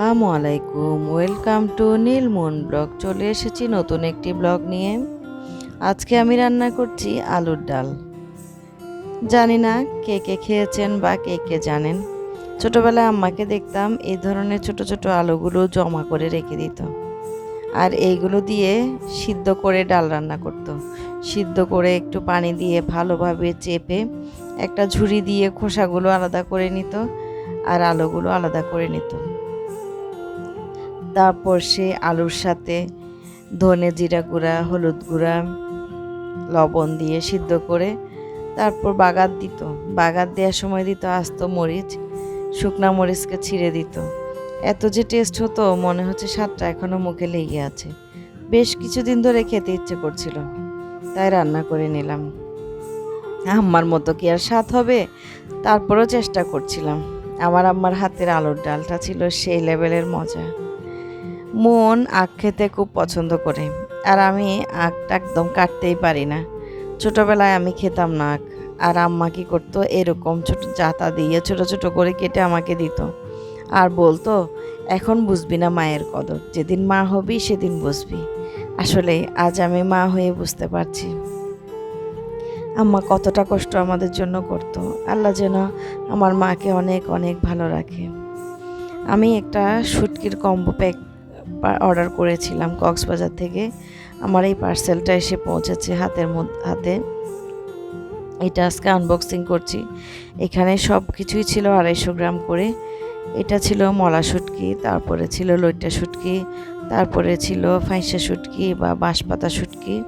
আসসালামু আলাইকুম। Welcome to নীলমুন blog চলে এসেছি নতুন একটি ব্লগ নিয়ে। আজকে আমি রান্না করছি আলুর ডাল। জানি না কে কে খেয়েছেন বা কে কে জানেন। ছোটোবেলায় আম্মাকে দেখতাম এই ধরনের ছোট ছোট আলুগুলো জমা করে রেখে দিত। আর এইগুলো দিয়ে সিদ্ধ করে ডাল রান্না করত। সিদ্ধ করে একটু পানি দিয়ে ভালোভাবে চেপে একটা ঝুড়ি দিয়ে খোসাগুলো আলাদা করে নিত। আর আলুগুলো আলাদা করে নিত। তারপর সে আলুর সাথে ধনে জিরা গুঁড়া, হলুদ গুঁড়া, লবণ দিয়ে সিদ্ধ করে তারপর বাগার দিত। বাগার দেওয়ার সময় দিত আস্ত মরিচ, শুকনা মরিচকে ছিঁড়ে দিত। এত যে টেস্ট হতো, মনে হচ্ছে স্বাদটা এখনও মুখে লেগে আছে। বেশ কিছুদিন ধরে খেতে ইচ্ছে করছিল, তাই রান্না করে নিলাম। আম্মার মতো কি আর স্বাদ হবে? তারপরও চেষ্টা করছিলাম। আমার আম্মার হাতের আলুর ডালটা ছিল সেই লেভেলের মজা। মন আখ খেতে খুব পছন্দ করে। আর আমি আখটা একদম কাটতেই পারি না। ছোটোবেলায় আমি খেতাম না আখ। আর আম্মা কী করতো, এরকম ছোট জাতা দিয়ে ছোট ছোট করে কেটে আমাকে দিত। আর বলতো, এখন বুঝবি না মায়ের কদর। যেদিন মা হবি, সেদিন বুঝবি। আসলে আজ আমি মা হয়ে বুঝতে পারছি। আম্মা কতটা কষ্ট আমাদের জন্য করত। আল্লাহ যেন আমার মাকে অনেক অনেক ভালো রাখে। আমি একটা শুটকির কম্বো প্যাক অর্ডার করেছিলাম কক্সবাজার থেকে। আমার এই পার্সেলটা এসে পৌঁছেছে হাতের হাতে। এটা আজকে আনবক্সিং করছি। এখানে সব কিছুই ছিল আড়াইশো গ্রাম করে। এটা ছিল মলা শুটকি, তারপরে ছিল লইটা শুটকি, তারপরে ছিল ফাঁসা শুটকি বা বাঁশপাতা শুটকি,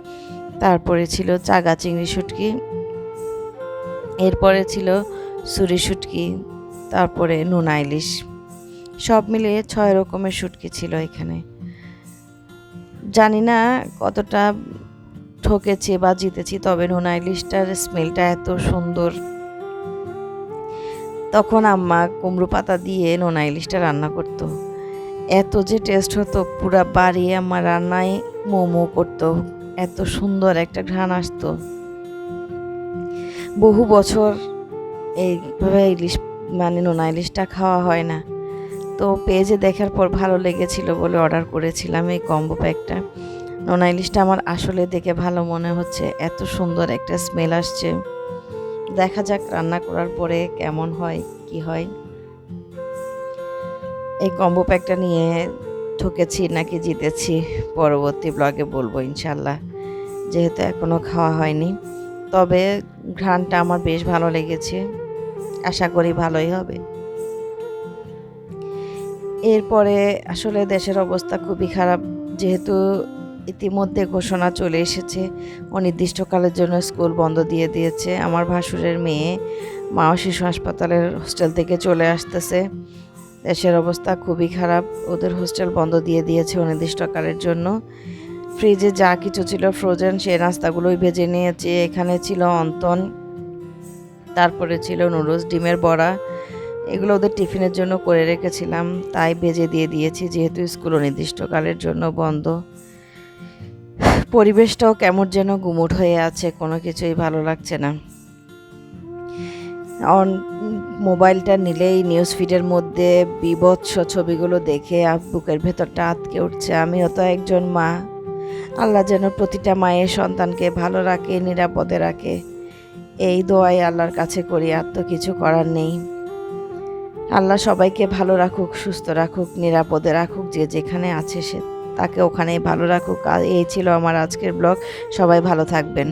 তারপরে ছিল চাগা চিংড়ি শুটকি, এরপরে ছিল সুরি শুটকি, তারপরে নুনা ইলিশ। সব মিলিয়ে ছয় রকমের শুটকি ছিল এখানে। জানি না কতটা ঠকেছি বা জিতেছি, তবে নোনা ইলিশটার স্মেলটা এত সুন্দর। তখন আম্মা কুমড়ো পাতা দিয়ে নোনা ইলিশটা রান্না করতো। এত যে টেস্ট হতো, পুরা বাড়ি আমার রান্নায় মোমো করতো। এত সুন্দর একটা ঘ্রাণ আসতো। বহু বছর এইভাবে ইলিশ মানে নোনা ইলিশটা খাওয়া হয় না। তো পেজে দেখার পর ভালো লেগেছিল বলে অর্ডার করেছিলাম এই কম্বো প্যাকটা। নোনা ইলিশটা আমার আসলে দেখে ভালো মনে হচ্ছে, এত সুন্দর একটা স্মেল আসছে। দেখা যাক রান্না করার পরে কেমন হয়, কি হয়। এই কম্বো প্যাকটা নিয়ে ঠকেছি নাকি জিতেছি পরবর্তী ব্লগে বলব ইনশাল্লাহ যেহেতু এখনও খাওয়া হয়নি। তবে ঘ্রাণটা আমার বেশ ভালো লেগেছে, আশা করি ভালোই হবে। এরপরে আসলে দেশের অবস্থা খুবই খারাপ, যেহেতু ইতিমধ্যে ঘোষণা চলে এসেছে, অনির্দিষ্টকালের জন্য স্কুল বন্ধ দিয়ে দিয়েছে। আমার ভাসুরের মেয়ে মা ও শিশু হাসপাতালের হোস্টেল থেকে চলে আসতেছে। দেশের অবস্থা খুবই খারাপ, ওদের হোস্টেল বন্ধ দিয়ে দিয়েছে অনির্দিষ্টকালের জন্য। ফ্রিজে যা কিছু ছিল ফ্রোজেন, সেই নাস্তাগুলোই ভেজে নিয়েছি। এখানে ছিল অন্তন, তারপরে ছিল নুডলস, ডিমের বড়া এগুলো ওদের টিফিনের জন্য করে রেখেছিলাম, তাই ভেজে দিয়ে দিয়েছি, যেহেতু স্কুল অনির্দিষ্টকালের জন্য বন্ধ। পরিবেশটাও কেমন যেন গুমুট হয়ে আছে, কোনো কিছুই ভালো লাগছে না। অন, মোবাইলটা নিলেই নিউজ ফিডের মধ্যে বিভৎস ছবিগুলো দেখে বুকের ভেতরটা আটকে উঠছে। আমিও তো একজন মা, আল্লাহ যেন প্রতিটা মায়ের সন্তানকে ভালো রাখে, নিরাপদে রাখে। এই দোয়াই আল্লাহর কাছে করি, আর তো কিছু করার নেই। আল্লাহ সবাইকে ভালো রাখুক, সুস্থ রাখুক, নিরাপদে রাখুক, যে যেখানে আছে সে তাকে ওখানেই ভালো রাখুক। এই ছিল আমার আজকের ব্লগ। সবাই ভালো থাকবেন।